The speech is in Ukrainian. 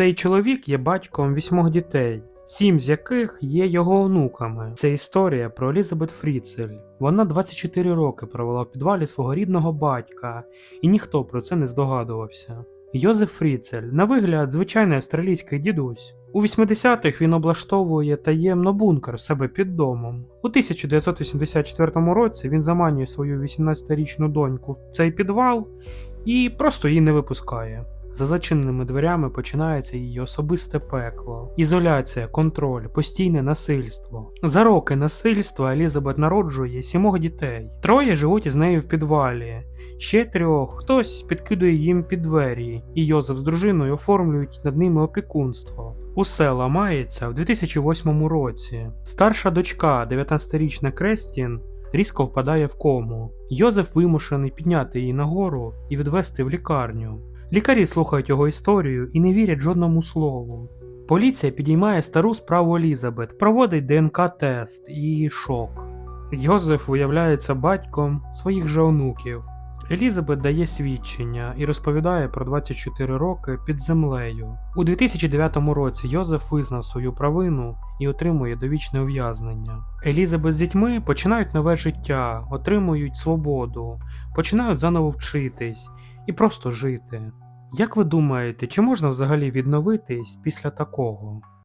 Цей чоловік є батьком вісьмох дітей, сім з яких є його онуками. Це історія про Елізабет Фріцель. Вона 24 роки провела в підвалі свого рідного батька, і ніхто про це не здогадувався. Йозеф Фріцель, на вигляд, звичайний австралійський дідусь. У 80-х він облаштовує таємно бункер в себе під домом. У 1984 році він заманює свою 18-річну доньку в цей підвал і просто її не випускає. За зачиненими дверями починається її особисте пекло, ізоляція, контроль, постійне насильство. За роки насильства Елізабет народжує сімох дітей. Троє живуть із нею в підвалі. Ще трьох хтось підкидує їм під двері, і Йозеф з дружиною оформлюють над ними опікунство. Усе ламається в 2008 році. Старша дочка, 19-річна Крестін, різко впадає в кому. Йозеф вимушений підняти її нагору і відвести в лікарню. Лікарі слухають його історію і не вірять жодному слову. Поліція підіймає стару справу Елізабет, проводить ДНК-тест і шок. Йозеф виявляється батьком своїх же онуків. Елізабет дає свідчення і розповідає про 24 роки під землею. У 2009 році Йозеф визнав свою провину і отримує довічне ув'язнення. Елізабет з дітьми починають нове життя, отримують свободу, починають заново вчитись і просто жити. Як ви думаєте, чи можна взагалі відновитись після такого?